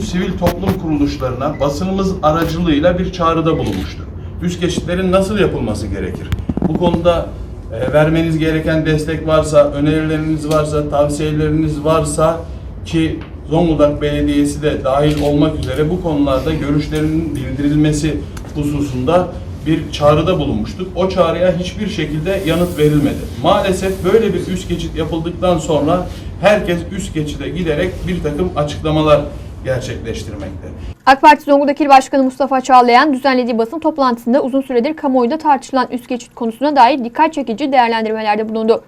sivil toplum kuruluşlarına basınımız aracılığıyla bir çağrıda bulunmuştur. Üst geçitlerin nasıl yapılması gerekir? Bu konuda e, vermeniz gereken destek varsa, önerileriniz varsa, tavsiyeleriniz varsa ki Zonguldak Belediyesi de dahil olmak üzere bu konularda görüşlerinin bildirilmesi hususunda bir çağrıda bulunmuştuk. O çağrıya hiçbir şekilde yanıt verilmedi. Maalesef böyle bir üst geçit yapıldıktan sonra herkes üst geçide giderek bir takım açıklamalar gerçekleştirmekte. AK Parti Zonguldak İl Başkanı Mustafa Çağlayan düzenlediği basın toplantısında uzun süredir kamuoyunda tartışılan üst geçit konusuna dair dikkat çekici değerlendirmelerde bulundu.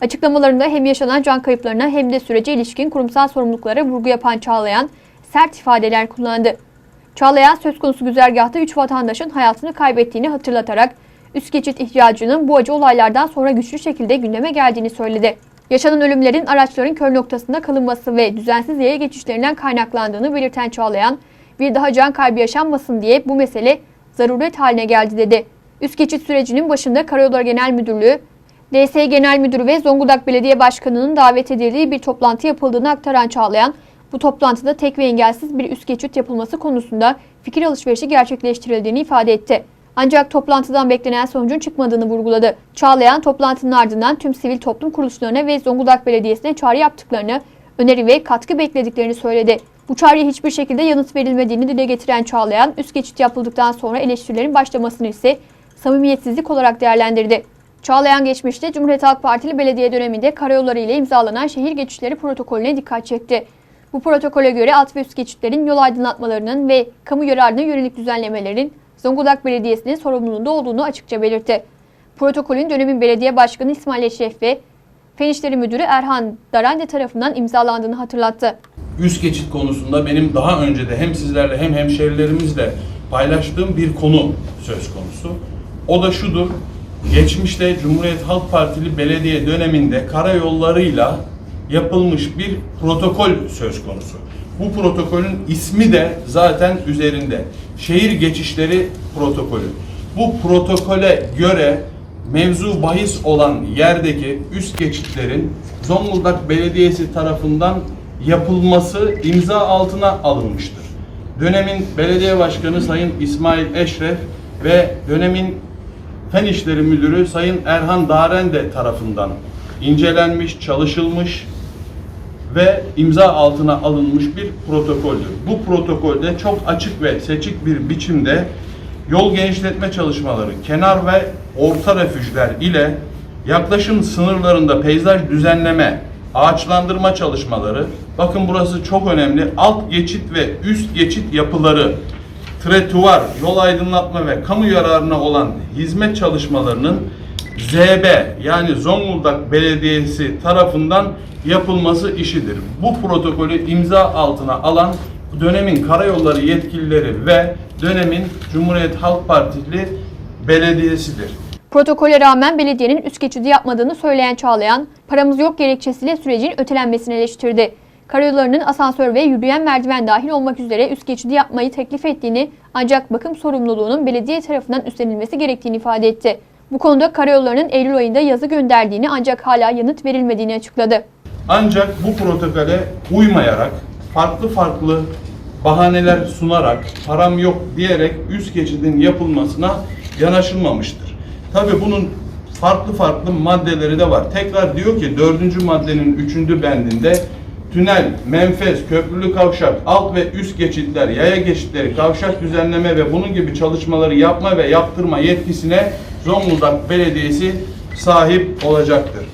Açıklamalarında hem yaşanan can kayıplarına hem de sürece ilişkin kurumsal sorumluluklara vurgu yapan Çağlayan sert ifadeler kullandı. Çağlayan söz konusu güzergahta 3 vatandaşın hayatını kaybettiğini hatırlatarak üst geçit ihtiyacının bu acı olaylardan sonra güçlü şekilde gündeme geldiğini söyledi. Yaşanan ölümlerin araçların kör noktasında kalınması ve düzensiz yaya geçişlerinden kaynaklandığını belirten Çağlayan, bir daha can kaybı yaşanmasın diye bu mesele zaruret haline geldi dedi. Üst geçit sürecinin başında Karayolları Genel Müdürlüğü, DS Genel Müdürü ve Zonguldak Belediye Başkanı'nın davet edildiği bir toplantı yapıldığını aktaran Çağlayan, bu toplantıda tek ve engelsiz bir üst geçit yapılması konusunda fikir alışverişi gerçekleştirildiğini ifade etti. Ancak toplantıdan beklenen sonucun çıkmadığını vurguladı. Çağlayan toplantının ardından tüm sivil toplum kuruluşlarına ve Zonguldak Belediyesi'ne çağrı yaptıklarını, öneri ve katkı beklediklerini söyledi. Bu çağrıya hiçbir şekilde yanıt verilmediğini dile getiren Çağlayan, üst geçit yapıldıktan sonra eleştirilerin başlamasını ise samimiyetsizlik olarak değerlendirdi. Çağlayan geçmişte Cumhuriyet Halk Partili belediye döneminde karayolları ile imzalanan şehir geçişleri protokolüne dikkat çekti. Bu protokole göre alt ve üst geçitlerin yol aydınlatmalarının ve kamu yararına yönelik düzenlemelerin Zonguldak Belediyesi'nin sorumluluğunda olduğunu açıkça belirtti. Protokolün dönemin belediye başkanı İsmail Eşref ve Fen İşleri Müdürü Erhan Darande tarafından imzalandığını hatırlattı. Üst geçit konusunda benim daha önce de hem sizlerle hem hemşerilerimizle paylaştığım bir konu söz konusu. O da şudur. Geçmişte Cumhuriyet Halk Partili belediye döneminde karayollarıyla yapılmış bir protokol söz konusu. Bu protokolün ismi de zaten üzerinde. Şehir geçişleri protokolü. Bu protokole göre mevzu bahis olan yerdeki üst geçitlerin Zonguldak Belediyesi tarafından yapılması imza altına alınmıştır. Dönemin belediye başkanı Sayın İsmail Eşref ve dönemin Fen İşleri Müdürü Sayın Erhan Darende tarafından incelenmiş, çalışılmış ve imza altına alınmış bir protokoldür. Bu protokolde çok açık ve seçik bir biçimde yol genişletme çalışmaları, kenar ve orta refüjler ile yaklaşım sınırlarında peyzaj düzenleme, ağaçlandırma çalışmaları, bakın burası çok önemli, alt geçit ve üst geçit yapıları, tretuvar, yol aydınlatma ve kamu yararına olan hizmet çalışmalarının ZB yani Zonguldak Belediyesi tarafından yapılması işidir. Bu protokolü imza altına alan dönemin karayolları yetkilileri ve dönemin Cumhuriyet Halk Partili belediyesidir. Protokole rağmen belediyenin üst geçidi yapmadığını söyleyen Çağlayan, paramız yok gerekçesiyle sürecin ötelenmesini eleştirdi. Karayollarının asansör ve yürüyen merdiven dahil olmak üzere üst geçidi yapmayı teklif ettiğini ancak bakım sorumluluğunun belediye tarafından üstlenilmesi gerektiğini ifade etti. Bu konuda karayollarının Eylül ayında yazı gönderdiğini ancak hala yanıt verilmediğini açıkladı. Ancak bu protokole uymayarak farklı farklı bahaneler sunarak param yok diyerek üst geçidin yapılmasına yanaşılmamıştır. Tabii bunun farklı farklı maddeleri de var. Tekrar diyor ki dördüncü maddenin üçüncü bendinde tünel, menfez, köprülü kavşak, alt ve üst geçitler, yaya geçitleri, kavşak düzenleme ve bunun gibi çalışmaları yapma ve yaptırma yetkisine Zonguldak Belediyesi sahip olacaktır.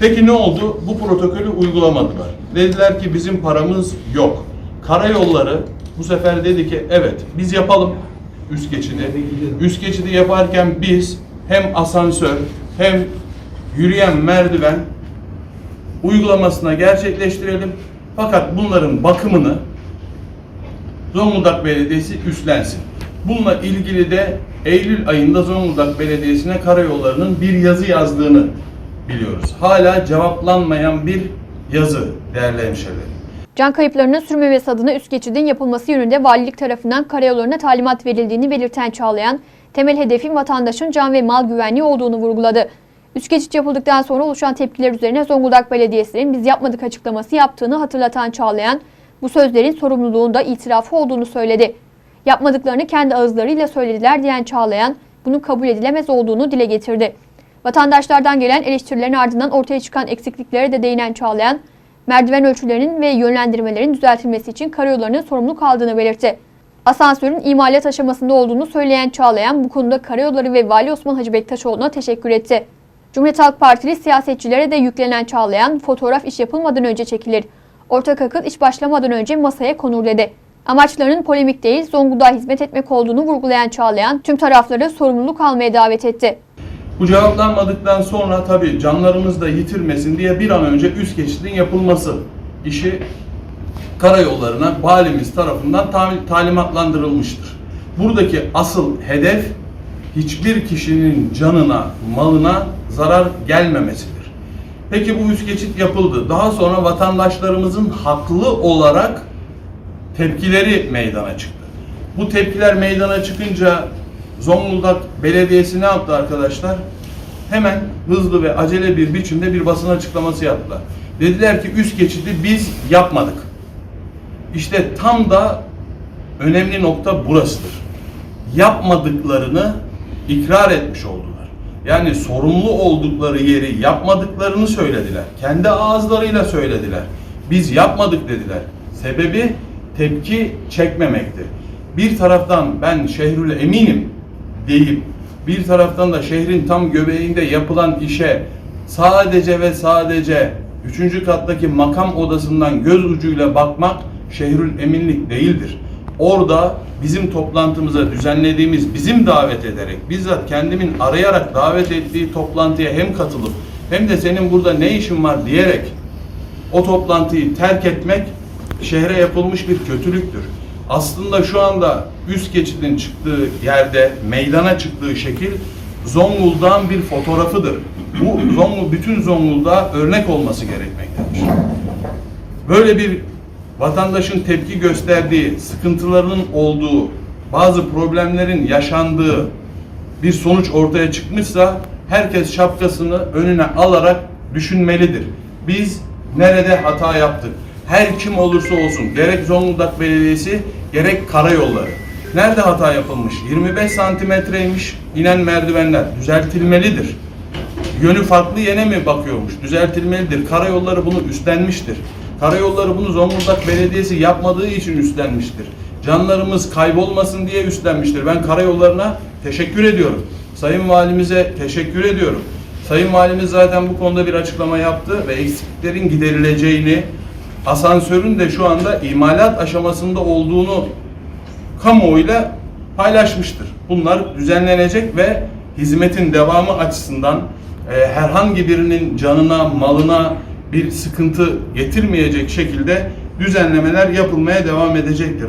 Peki ne oldu? Bu protokolü uygulamadılar. Dediler ki bizim paramız yok. Karayolları bu sefer dedi ki evet biz yapalım üst geçidi. Üst geçidi yaparken biz hem asansör hem yürüyen merdiven uygulamasına gerçekleştirelim. Fakat bunların bakımını Zonguldak Belediyesi üstlensin. Bununla ilgili de Eylül ayında Zonguldak Belediyesi'ne karayollarının bir yazı yazdığını biliyoruz. Hala cevaplanmayan bir yazı değerli hemşehrilerim. Can kayıplarının sürmemesi adına üst geçidin yapılması yönünde valilik tarafından karayollarına talimat verildiğini belirten Çağlayan, temel hedefin vatandaşın can ve mal güvenliği olduğunu vurguladı. Üst geçit yapıldıktan sonra oluşan tepkiler üzerine Zonguldak Belediyesi'nin biz yapmadık açıklaması yaptığını hatırlatan Çağlayan, Bu sözlerin sorumluluğunda itirafı olduğunu söyledi. Yapmadıklarını kendi ağızlarıyla söylediler diyen Çağlayan, bunun kabul edilemez olduğunu dile getirdi. Vatandaşlardan gelen eleştirilerin ardından ortaya çıkan eksikliklere de değinen Çağlayan, merdiven ölçülerinin ve yönlendirmelerin düzeltilmesi için karayollarının sorumluluk aldığını belirtti. Asansörün imalat aşamasında olduğunu söyleyen Çağlayan bu konuda Karayolları ve Vali Osman Hacı Bektaşoğlu'na teşekkür etti. Cumhuriyet Halk Partili siyasetçilere de yüklenen Çağlayan fotoğraf iş yapılmadan önce çekilir. Ortak akıl iş başlamadan önce masaya konur dedi. Amaçlarının polemik değil Zonguldak'a hizmet etmek olduğunu vurgulayan Çağlayan tüm tarafları sorumluluk almaya davet etti. Bu cevaplanmadıktan sonra tabii canlarımız da yitirmesin diye bir an önce üst geçidin yapılması işi karayollarına valimiz tarafından talimatlandırılmıştır. Buradaki asıl hedef hiçbir kişinin canına, malına zarar gelmemesidir. Peki bu üst geçit yapıldı. Daha sonra vatandaşlarımızın haklı olarak tepkileri meydana çıktı. Bu tepkiler meydana çıkınca Zonguldak Belediyesi ne yaptı arkadaşlar? Hemen hızlı ve acele bir biçimde bir basın açıklaması yaptılar. Dediler ki üst geçidi biz yapmadık. İşte tam da önemli nokta burasıdır. Yapmadıklarını ikrar etmiş oldular. Yani sorumlu oldukları yeri yapmadıklarını söylediler. Kendi ağızlarıyla söylediler. Biz yapmadık dediler. Sebebi tepki çekmemekti. Bir taraftan ben şehrül eminim deyip bir taraftan da şehrin tam göbeğinde yapılan işe sadece ve sadece üçüncü kattaki makam odasından göz ucuyla bakmak şehrül eminlik değildir. Orada bizim toplantımıza düzenlediğimiz, bizim davet ederek, bizzat kendimin arayarak davet ettiği toplantıya hem katılıp hem de senin burada ne işin var diyerek o toplantıyı terk etmek şehre yapılmış bir kötülüktür. Aslında şu anda üst geçidin çıktığı yerde meydana çıktığı şekil Zonguldak'ın bir fotoğrafıdır. Bu Zongul, bütün Zonguldak'a örnek olması gerekmektedir. Böyle bir vatandaşın tepki gösterdiği, sıkıntılarının olduğu, bazı problemlerin yaşandığı bir sonuç ortaya çıkmışsa herkes şapkasını önüne alarak düşünmelidir. Biz nerede hata yaptık? Her kim olursa olsun gerek Zonguldak Belediyesi gerek karayolları. Nerede hata yapılmış? 25 santimetreymiş inen merdivenler düzeltilmelidir. Yönü farklı yene mi bakıyormuş? Düzeltilmelidir. Karayolları bunu üstlenmiştir. Karayolları bunu Zonguldak Belediyesi yapmadığı için üstlenmiştir. Canlarımız kaybolmasın diye üstlenmiştir. Ben karayollarına teşekkür ediyorum. Sayın Valimize teşekkür ediyorum. Sayın Valimiz zaten bu konuda bir açıklama yaptı ve eksiklerin giderileceğini, asansörün de şu anda imalat aşamasında olduğunu kamuoyuyla paylaşmıştır. Bunlar düzenlenecek ve hizmetin devamı açısından e, herhangi birinin canına, malına bir sıkıntı getirmeyecek şekilde düzenlemeler yapılmaya devam edecektir.